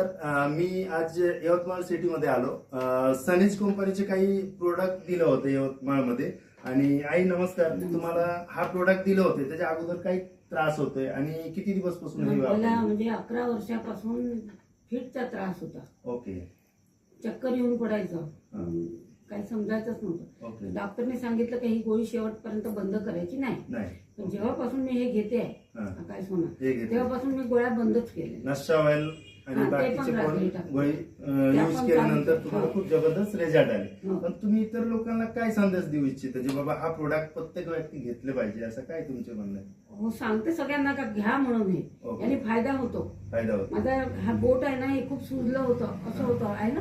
अं, मी आज यवतमाळ सिटीमध्ये आलो. सनीज कंपनीचे काही प्रोडक्ट दिलं होतं यवतमाळमध्ये. आणि आई नमस्कार. तुम्हाला हा प्रोडक्ट दिलं होते. त्याच्या अगोदर काही त्रास होतोय. आणि किती दिवसपासून मला? म्हणजे अकरा वर्षापासून फिटचा त्रास होता. ओके. चक्कर येऊन पडायचं. काही समजायचंच नव्हतं. डॉक्टरने सांगितलं की ही गोळी शेवटपर्यंत बंद करायची नाही. पण जेव्हापासून मी हे घेते आहे. काय सोना तेव्हापासून मी गोळ्या बंदच केल्या. आणि बाकीचे पण. गोळी यूज पण केल्यानंतर. तुम्हाला. खूप जबरदस्त रिझल्ट आले. पण तुम्ही इतर लोकांना काय संदेश देऊ इच्छिता जे बाबा हा प्रोडक्ट प्रत्येक व्यक्ती घेतले पाहिजे असं काय तुमचे म्हणणं आहे हो सांगते सगळ्यांना का घ्या म्हणून हे. याने फायदा होतो फायदा होतो माझा हा बोट आहे ना हे खूप सुजलं होतं असं होतं आहे ना.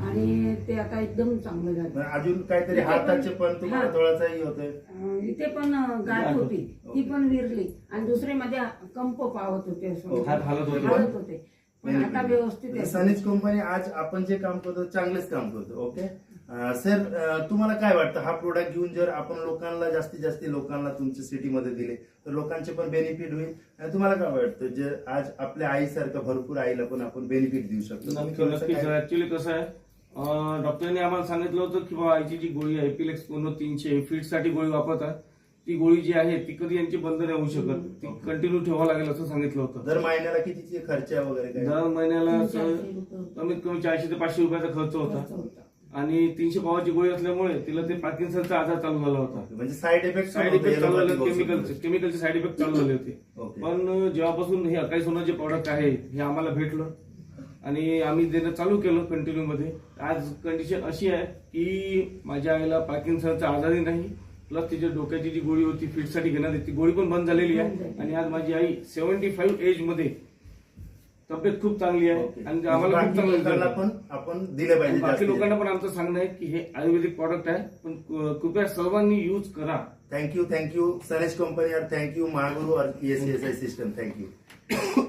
आणि ते आता एकदम चांगलं झालं अजून काहीतरी हाताचे पण तुम्हाला. थोडासाही होतोय अं, इथे पण गाठ होती ती पण विरली आणि दुसरे मध्ये कंप पावत होते असं. हालत होते. हालत होते पण आता व्यवस्थित आहे. सनीज कंपनी आज आपण जे काम करतो चांगलेच काम करतो ओके अं, सर अं, तुम्हाला काय वाटतं? हा प्रोडक्ट घेऊन जर आपण लोकांना जास्तीत जास्त लोकांना तुमच्या सिटीमध्ये दिले तर लोकांचे पण बेनिफिट होईल. आणि तुम्हाला काय वाटतं? जे आज आपल्या आईसारखं भरपूर आईला पण आपण बेनिफिट देऊ शकतो. नक्की ऍक्च्युली कसं आहे अं, डॉक्टरने आम्हाला सांगितलं होतं की बाबा आईची जी गोळी आहे एपिलेक्स पूर्ण तीनशे फीटसाठी गोळी वापरतात. ती गोळी जी आहे ती कधी यांची बंद नाही होऊ शकत. ती. कंटिन्यू ठेवावं लागेल असं सांगितलं होतं. दर महिन्याला कितीचे खर्च वगैरे काय? दर महिन्याला. कमीत कमी चारशे ते पाचशे रुपयाचा खर्च होता. आणि तीनशे पावाची गोळी असल्यामुळे तिला ते पार्किन्सनचा आजार चालू झाला होता. म्हणजे साईड इफेक्ट साईड इफेक्ट चालू झाले केमिकलचे केमिकलचे साईड इफेक्ट चालू झाले होते. पण जेव्हापासून हे अकाई सोनं जे प्रॉडक्ट आहे हे आम्हाला भेटलं. आणि आम्ही देणं चालू केलं कंटिन्यू मध्ये. आज कंडिशन अशी आहे की माझ्या आईला पार्किन्सनचा आजारही नाही. प्लस तिच्या डोक्याची जी गोळी होती फिटसाठी घेण्यात येते ती गोळी पण बंद झालेली आहे. आणि आज माझी आई सेव्हन्टी फाईव्ह एजमध्ये तब्येत खूप चांगली आहे. आणि आम्हाला खूप बाकी चांगलं लोकांना. पण आपण दिले पाहिजे बाकी जास्तीत लोकांना पण आमचं सांगणं आहे की हे आयुर्वेदिक प्रॉडक्ट आहे. पण कृपया सर्वांनी यूज करा. Thank you thank you Sanesh company thank you Mahaguru S S I system thank you